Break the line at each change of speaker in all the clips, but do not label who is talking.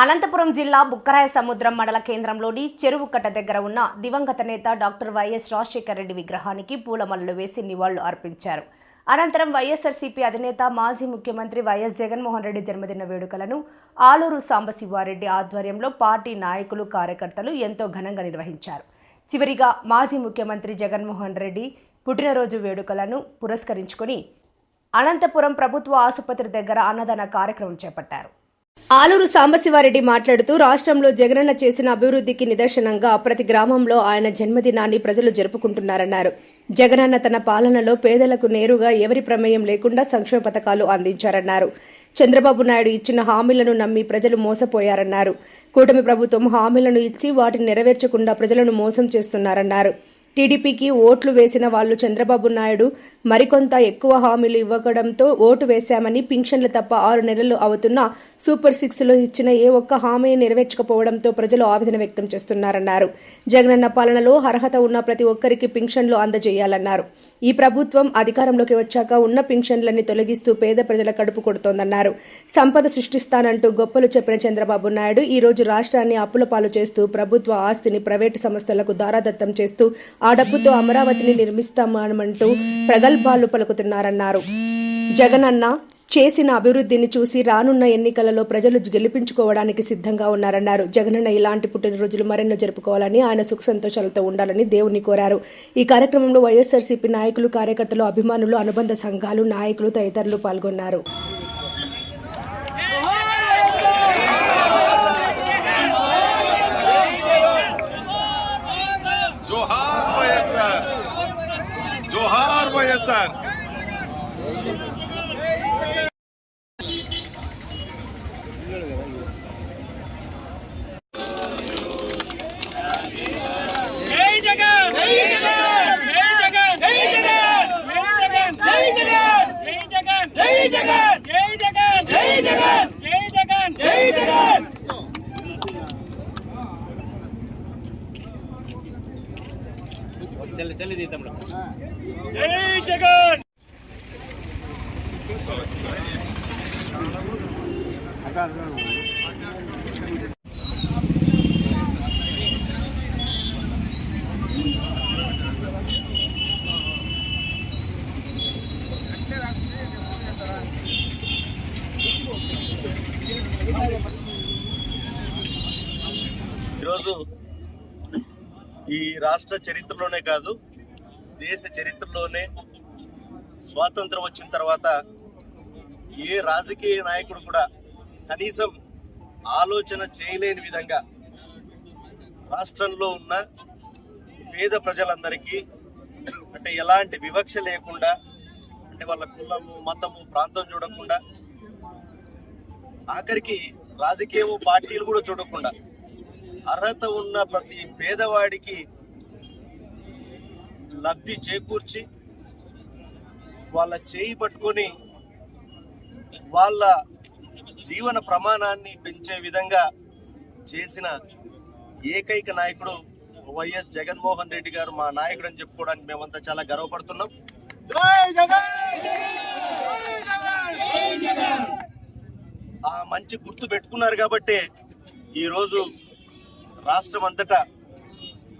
అనంతపురం జిల్లా బుక్కరాయ సముద్రం మండల కేంద్రంలోని చెరువుకట్ట దగ్గర ఉన్న దివంగత నేత డాక్టర్ వైఎస్ రాజశేఖర రెడ్డి విగ్రహానికి పూలమల్లలు వేసి నివాళులు అర్పించారు. అనంతరం వైఎస్ఆర్సీపీ అధినేత మాజీ ముఖ్యమంత్రి వైఎస్ జగన్మోహన్ రెడ్డి జన్మదిన వేడుకలను ఆలూరు సాంబశివారెడ్డి ఆధ్వర్యంలో పార్టీ నాయకులు కార్యకర్తలు ఎంతో ఘనంగా నిర్వహించారు. చివరిగా మాజీ ముఖ్యమంత్రి జగన్మోహన్ రెడ్డి పుట్టినరోజు వేడుకలను పురస్కరించుకొని అనంతపురం ప్రభుత్వ ఆసుపత్రి దగ్గర అన్నదాన కార్యక్రమం చేపట్టారు. ఆలూరు సాంబశివారెడ్డి మాట్లాడుతూ రాష్ట్రంలో జగనన్న చేసిన అభివృద్ధికి నిదర్శనంగా ప్రతి గ్రామంలో ఆయన జన్మదినాన్ని ప్రజలు జరుపుకుంటున్నారన్నారు. జగనన్న తన పాలనలో పేదలకు నేరుగా ఎవరి ప్రమేయం లేకుండా సంక్షేమ పథకాలు అందించారన్నారు. చంద్రబాబు నాయుడు ఇచ్చిన హామీలను నమ్మి ప్రజలు మోసపోయారన్నారు. కూటమి ప్రభుత్వం హామీలను ఇచ్చి వాటిని నెరవేర్చకుండా ప్రజలను మోసం చేస్తున్నారన్నారు. టీడీపీకి ఓట్లు వేసిన వాళ్ళు చంద్రబాబు నాయుడు మరికొంత ఎక్కువ హామీలు ఇవ్వడంతో ఓటు వేశామని పింఛన్లు తప్ప ఆరు నెలలు అవుతున్నా సూపర్ సిక్స్లో ఇచ్చిన ఏ ఒక్క హామీని నెరవేర్చకపోవడంతో ప్రజలు ఆవేదన వ్యక్తం చేస్తున్నారన్నారు. జగనన్న పాలనలో అర్హత ఉన్న ప్రతి ఒక్కరికి పింఛన్లు అందజేయాలన్నారు. ఈ ప్రభుత్వం అధికారంలోకి వచ్చాక ఉన్న పింఛన్లన్నీ తొలగిస్తూ పేద ప్రజల కడుపు కొడుతోందన్నారు. సంపద సృష్టిస్తానంటూ గొప్పలు చెప్పిన చంద్రబాబు నాయుడు ఈ రోజు రాష్ట్రాన్ని అప్పుల పాలు చేస్తూ ప్రభుత్వ ఆస్తిని ప్రైవేటు సంస్థలకు దారాదత్తం చేస్తూ ఆ డబ్బుతో అమరావతిని నిర్మిస్తామంటూ ప్రగల్భాలు పలుకుతున్నారన్నారు. జగనన్న చేసిన అభివృద్ధిని చూసి రానున్న ఎన్నికలలో ప్రజలు గెలిపించుకోవడానికి సిద్ధంగా ఉన్నారన్నారు. జగనన్న ఇలాంటి పుట్టినరోజులు మరెన్నో జరుపుకోవాలని ఆయన సుఖ సంతోషాలతో ఉండాలని దేవుని కోరారు. ఈ కార్యక్రమంలో వైఎస్ఆర్సీపీ నాయకులు కార్యకర్తలు అభిమానులు అనుబంధ సంఘాలు నాయకులు తదితరులు పాల్గొన్నారు.
ఈరోజు ఈ రాష్ట్ర చరిత్రలోనే కాదు దేశ చరిత్రలోనే స్వాతంత్రం వచ్చిన తర్వాత ఏ రాజకీయ నాయకుడు కూడా కనీసం ఆలోచన చేయలేని విధంగా రాష్ట్రంలో ఉన్న పేద ప్రజలందరికీ అంటే ఎలాంటి వివక్ష లేకుండా అంటే వాళ్ళ కులము మతము ప్రాంతం చూడకుండా ఆఖరికి రాజకీయము పార్టీలు కూడా చూడకుండా అర్హత ఉన్న ప్రతి పేదవాడికి లబ్ధి చేకూర్చి వాళ్ళ చేయి పట్టుకొని వాళ్ళ జీవన ప్రమాణాన్ని పెంచే విధంగా చేసిన ఏకైక నాయకుడు వైఎస్ జగన్మోహన్ రెడ్డి గారు మా నాయకుడు అని చెప్పుకోవడానికి మేమంతా చాలా గర్వపడుతున్నాం. ఆ మంచి గుర్తు పెట్టుకున్నారు కాబట్టి ఈరోజు రాష్ట్రం అంతటా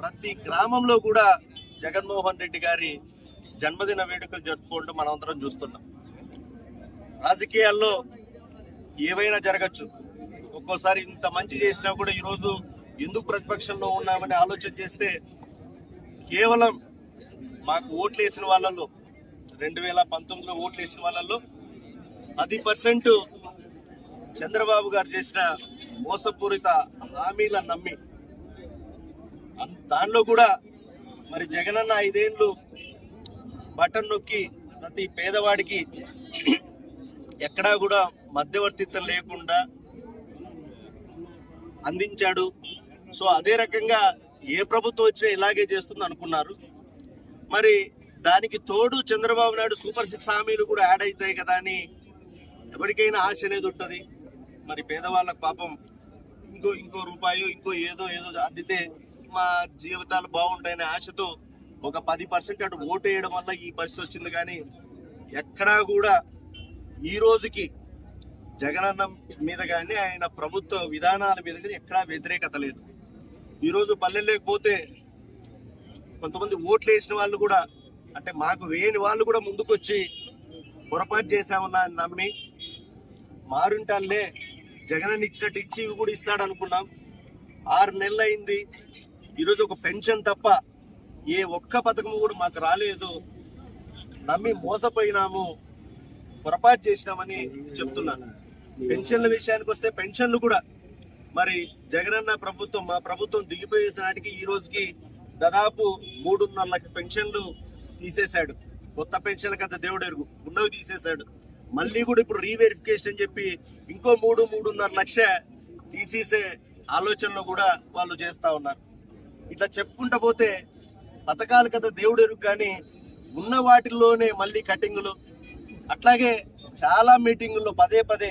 ప్రతి గ్రామంలో కూడా జగన్మోహన్ రెడ్డి గారి జన్మదిన వేడుకలు జరుపుకోవడం మనం అందరం చూస్తున్నాం. రాజకీయాల్లో ఏవైనా జరగచ్చు. ఒక్కోసారి ఇంత మంచి చేసినా కూడా ఈరోజు ఎందుకు ప్రతిపక్షంలో ఉన్నామని ఆలోచన చేస్తే కేవలం మాకు ఓట్లు వేసిన వాళ్ళల్లో రెండు వేల పంతొమ్మిదిలో ఓట్లు వేసిన వాళ్ళల్లో పది పర్సెంట్ చంద్రబాబు గారు చేసిన మోసపూరిత హామీల నమ్మి దానిలో కూడా మరి జగనన్న ఐదేండ్లు బటన్ నొక్కి ప్రతి పేదవాడికి ఎక్కడా కూడా మధ్యవర్తిత్వం లేకుండా అందించాడు. సో అదే రకంగా ఏ ప్రభుత్వం వచ్చినా ఇలాగే చేస్తుంది అనుకున్నారు. మరి దానికి తోడు చంద్రబాబు నాయుడు సూపర్ సిక్స్ హామీలు కూడా యాడ్ అవుతాయి కదా అని ఎవరికైనా ఆశ అనేది ఉంటుంది. మరి పేదవాళ్ళకు పాపం ఇంకో ఇంకో రూపాయో ఇంకో ఏదో ఏదో అందితే మా జీవితాలు బాగుంటాయనే ఆశతో ఒక పది పర్సెంట్ అటు ఓటు వేయడం వల్ల ఈ పరిస్థితి వచ్చింది. కానీ ఎక్కడా కూడా ఈ రోజుకి జగనన్న మీద కానీ ఆయన ప్రభుత్వ విధానాల మీద కానీ ఎక్కడా వ్యతిరేకత లేదు. ఈరోజు పల్లెల్లోకి కొంతమంది ఓట్లు వేసిన వాళ్ళు కూడా అంటే మాకు వేయని వాళ్ళు కూడా ముందుకొచ్చి పొరపాటు చేశామన్నా నమ్మి మారుంటానులే జగనన్న ఇచ్చినట్టు ఇచ్చి ఇవి కూడా ఇస్తాడు అనుకున్నాం ఆరు నెలలు అయింది. ఈరోజు ఒక పెన్షన్ తప్ప ఏ ఒక్క పథకం కూడా మాకు రాలేదు. నమ్మి మోసపోయినాము. పొరపాటు చేసినామని చెప్తున్నాను. పెన్షన్ల విషయానికి వస్తే పెన్షన్లు కూడా. మరి జగనన్న ప్రభుత్వం మా ప్రభుత్వం దిగిపోయే నాటికి ఈ రోజుకి దాదాపు మూడున్నర లక్ష పెన్షన్లు తీసేశాడు. కొత్త పెన్షన్ల కదా దేవుడు ఎరుగు ఉన్నవి తీసేశాడు. మళ్ళీ కూడా ఇప్పుడు రీవెరిఫికేషన్ చెప్పి ఇంకో మూడు మూడున్నర లక్ష తీసేసే ఆలోచనలో కూడా వాళ్ళు చేస్తూ ఉన్నారు. ఇట్లా చెప్పుకుంటూ పోతే పథకాలు కదా దేవుడు ఎరుగు కానీ ఉన్న వాటిల్లోనే మళ్ళీ కటింగ్లు అట్లాగే చాలా మీటింగుల్లో పదే పదే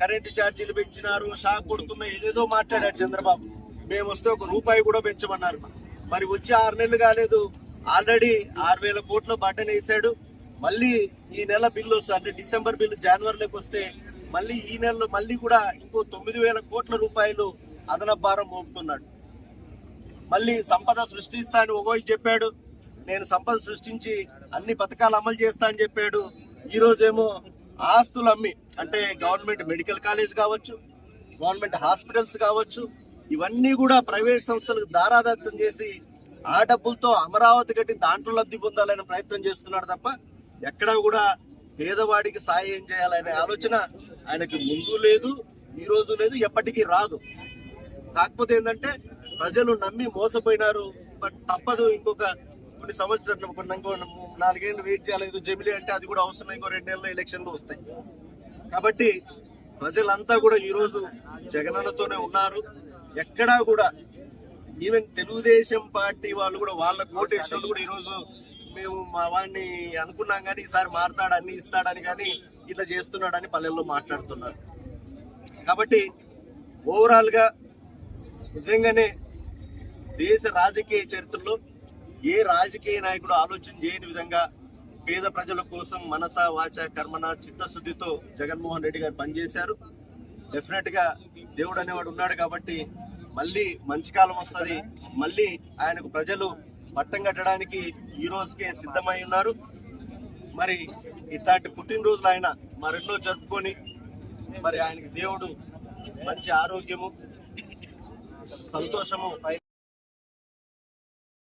కరెంటు ఛార్జీలు పెంచినారు షాక్ కొడుతున్నాయి ఏదేదో మాట్లాడాడు చంద్రబాబు. మేము వస్తే ఒక రూపాయి కూడా పెంచమన్నారు. మరి వచ్చి ఆరు నెలలు కాలేదు. ఆల్రెడీ ఆరు వేల కోట్ల బటన్ వేసాడు. మళ్ళీ ఈ నెల బిల్లు వస్తుంది. అంటే డిసెంబర్ బిల్లు జనవరిలోకి వస్తే మళ్ళీ ఈ నెలలో మళ్ళీ కూడా ఇంకో తొమ్మిది వేల కోట్ల రూపాయలు అదనపు భారం మోపుతున్నాడు. మళ్ళీ సంపద సృష్టిస్తా అని ఒకవైపు చెప్పాడు. నేను సంపద సృష్టించి అన్ని పథకాలు అమలు చేస్తా అని చెప్పాడు. ఈరోజేమో ఆస్తులు అమ్మి అంటే గవర్నమెంట్ మెడికల్ కాలేజ్ కావచ్చు గవర్నమెంట్ హాస్పిటల్స్ కావచ్చు ఇవన్నీ కూడా ప్రైవేట్ సంస్థలకు దారాదత్తం చేసి ఆ డబ్బులతో అమరావతి కట్టి దాంట్లో లబ్ధి పొందాలనే ప్రయత్నం చేస్తున్నాడు తప్ప ఎక్కడా కూడా పేదవాడికి సాయం చేయాలనే ఆలోచన ఆయనకి ముందు లేదు ఈ రోజు లేదు ఎప్పటికీ రాదు. కాకపోతే ఏంటంటే ప్రజలు నమ్మి మోసపోయినారు బట్ తప్పదు ఇంకొక కొన్ని సంవత్సరాలు కొన్ని ఇంకో నాలుగేళ్ళు వెయిట్ చేయాలి. ఏదో జమిలీ అంటే అది కూడా అవసరం ఇంకో రెండేళ్ళలో ఎలక్షన్లు వస్తాయి. కాబట్టి ప్రజలంతా కూడా ఈరోజు జగనన్నతోనే ఉన్నారు. ఎక్కడా కూడా ఈవెన్ తెలుగుదేశం పార్టీ వాళ్ళు కూడా వాళ్ళ కోటేసిన వాళ్ళు కూడా ఈరోజు మేము మా వాడిని అనుకున్నాం కానీ ఈసారి మారతాడు అన్ని ఇస్తాడని కానీ ఇట్లా చేస్తున్నాడని పల్లెల్లో మాట్లాడుతున్నారు. కాబట్టి ఓవరాల్గా నిజంగానే దేశ రాజకీయ చరిత్రలో ఏ రాజకీయ నాయకుడు ఆలోచన చేయని విధంగా పేద ప్రజల కోసం మనస వాచ కర్మన చిత్తశుద్ధితో జగన్మోహన్ రెడ్డి గారు పనిచేశారు. డెఫినెట్గా దేవుడు అనేవాడు ఉన్నాడు కాబట్టి మళ్ళీ మంచి కాలం వస్తుంది. మళ్ళీ ఆయనకు ప్రజలు పట్టం కట్టడానికి ఈ రోజుకే సిద్ధమై ఉన్నారు. మరి ఇట్లాంటి పుట్టినరోజులు ఆయన మరెన్నో జరుపుకొని మరి ఆయనకి దేవుడు మంచి ఆరోగ్యము సంతోషము